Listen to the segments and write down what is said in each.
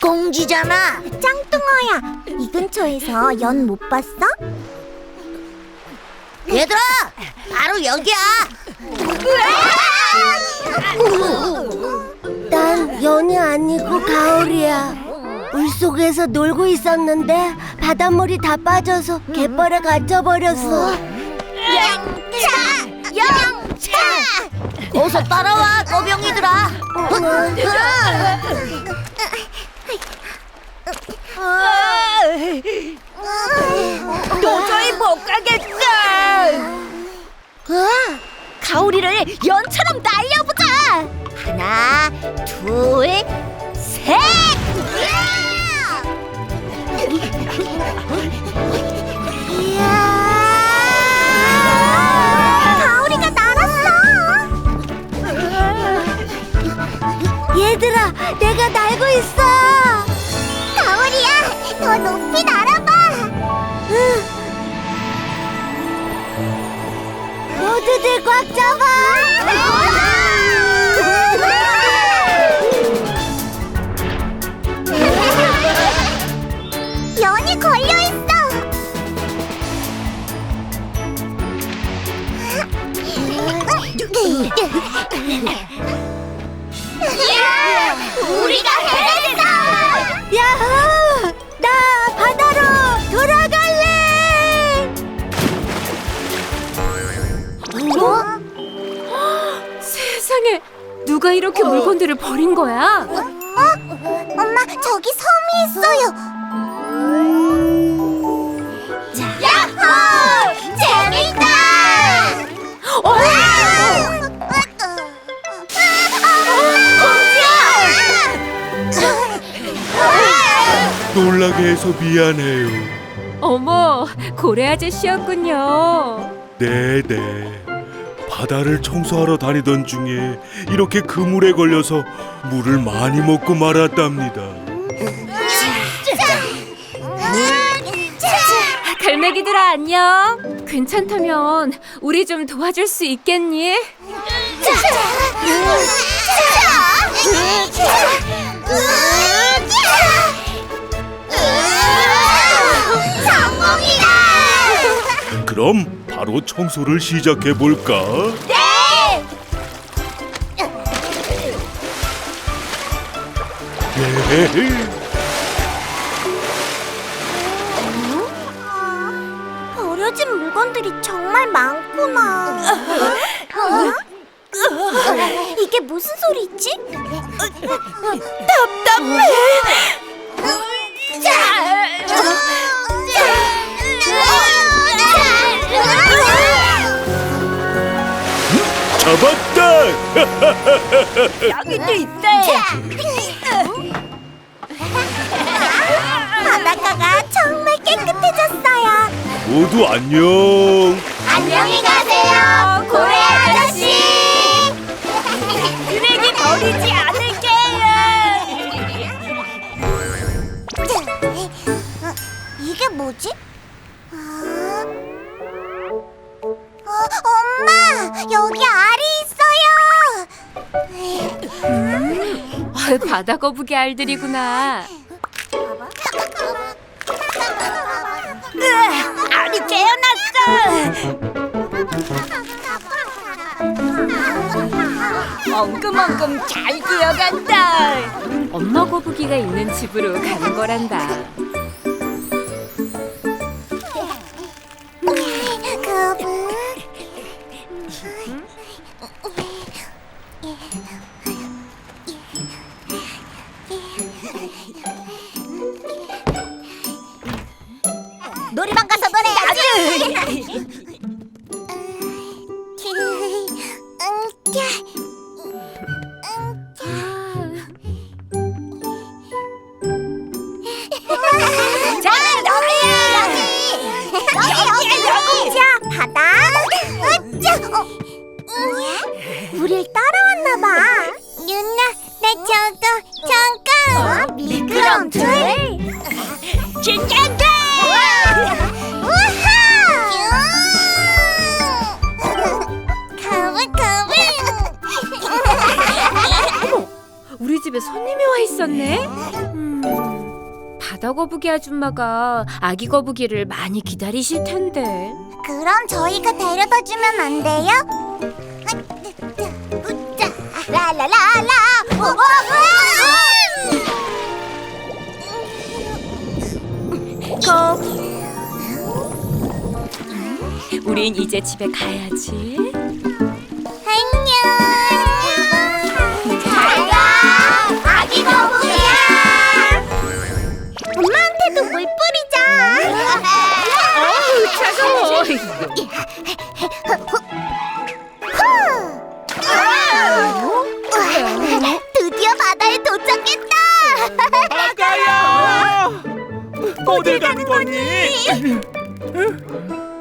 공지잖아. 짱뚱어야, 이 근처에서 연 못 봤어? 얘들아, 바로 여기야. 난 연이 아니고 가을이야. 물 속에서 놀고 있었는데 바닷물이 다 빠져서 갯벌에 갇혀버렸어. 영차! 영차! 어서 따라와, 꼬병이들아. 도저히 못 가겠어. 가오리를 연처럼 날려보자. 하나, 둘, 셋. 가오 내가 날고 있어. 가오리야, 더 높이 날아봐. 모두들 꽉 잡아. 물건들을 버린 거야? 어? 엄마, 저기 섬이 있어요. 야호! 재밌다! 어? 놀라게 해서 미안해요. 어머 고래 아저씨였군요. 네네. 바다를 청소하러 다니던 중에 이렇게 그물에 걸려서 물을 많이 먹고 말았답니다. 갈매기들아 안녕. 괜찮다면 우리 좀 도와줄 수 있겠니? 그럼 바로 청소를 시작해 볼까? 네. 버려진 물건들이 정말 많구나. 어? 이게 무슨 소리지? 답답해. 잡았다. 여기도 있대. 바닷가가 정말 깨끗해졌어요. 모두 안녕. 안녕히 가세요, 고래 아저씨. 쓰레기 버리지 않을게요. 이게 뭐지? 아... 여기 알이 있어요. 아, 바다 거북이 알들이구나. 알이 깨어났어. 엉금엉금 잘 기어간다. 엄마 거북이가 있는 집으로 가는 거란다. 우릴 따라왔나 봐. 윤나 나 저거 잠깐. 미끄럼틀? 우와. 가볼. 우리 집에 손님이 와 있었네. 음, 바다 거북이 아줌마가 아기 거북이를 많이 기다리실 텐데. 그럼 저희가 데려다 주면 안 돼요? 라라라라 거기. 우린 이제 집에 가야지. 안녕 잘가 아기 거북이야 엄마한테도 물 뿌리자 차가워.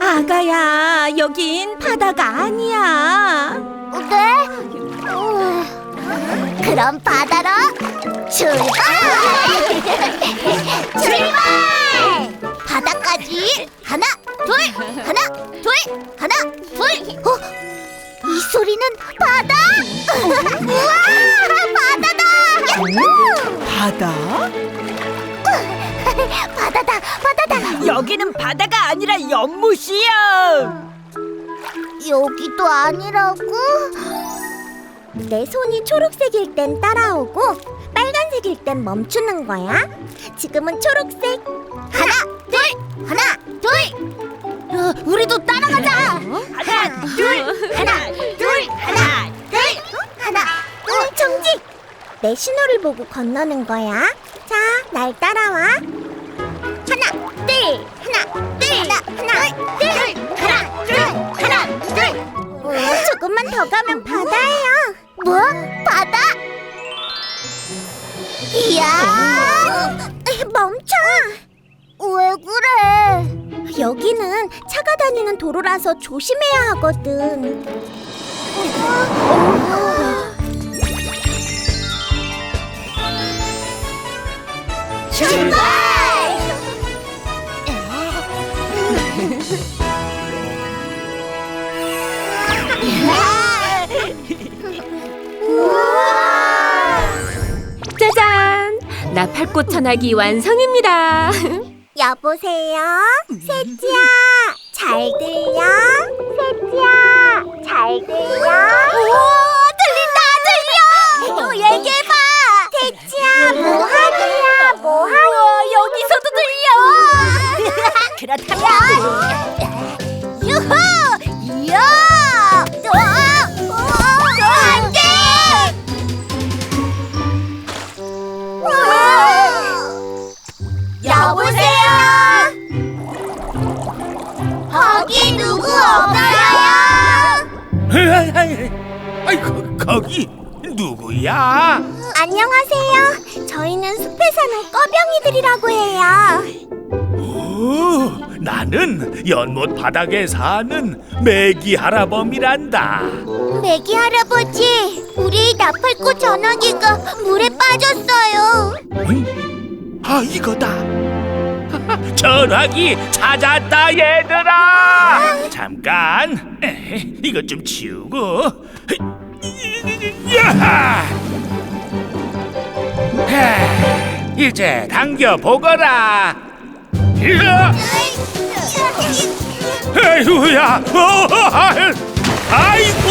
아가야, 여긴 바다가 아니야. 네? 어, 그럼 바다로 출발! 출발! 바다까지 하나, 둘, 하나, 둘, 하나, 둘. 어? 이 소리는 바다? 우와, 바다다! 야호! 바다? 바다다, 바다다. 여기는 바다가 아니라 연못이야. 여기도 아니라고? 내 손이 초록색일 땐 따라오고 빨간색일 땐 멈추는 거야. 지금은 초록색. 하나, 둘, 하나, 둘. 어, 우리도 따라가자. 하나, 둘, 하나, 둘, 하나, 둘, 하나, 둘. 정지. 내 신호를 보고 건너는 거야. 자, 날 따라와. 조금만 더 가면 바다예요. 뭐? 바다? 이야! 멈춰! 왜 그래? 여기는 차가 다니는 도로라서 조심해야 하거든. 출발! 나팔꽃 전화기 완성입니다. 여보세요? 세지야, 잘 들려? 세지야, 잘 들려? 오, 들린다, 들려! 또 얘기해봐! 세지야, 뭐하냐, 뭐하냐? 여기서도 들려! 그렇다면! 아이, 아이, 거, 거기 누구야? 안녕하세요. 저희는 숲에 사는 꺼병이들이라고 해요. 오, 나는 연못 바닥에 사는 메기 할아범이란다. 메기 할아버지, 우리 나팔꽃 전화기가 물에 빠졌어요. 응? 아 이거다. 전화기 찾았다 얘들아. 잠깐 이것 좀 치우고. 야하. 하, 이제 당겨 보거라. 에휴야, 어, 아이, 아이고,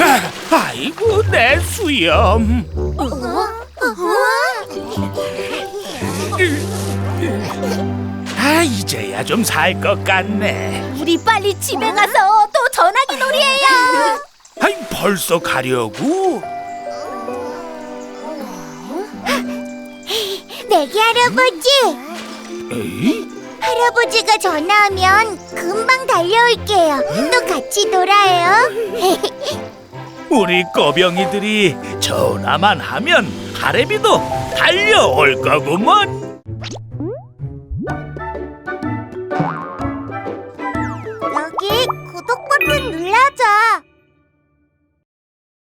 아, 아이고 내 수염. 아 이제야 좀 살 것 같네. 우리 빨리 집에 가서 또 전화기 놀이해요. 아이 벌써 가려고? 메기 할아버지, 에이? 할아버지가 전화하면 금방 달려올게요. 또 같이 놀아요. 우리 꺼병이들이 전화만 하면 하레비도 달려올 거구먼. ゃ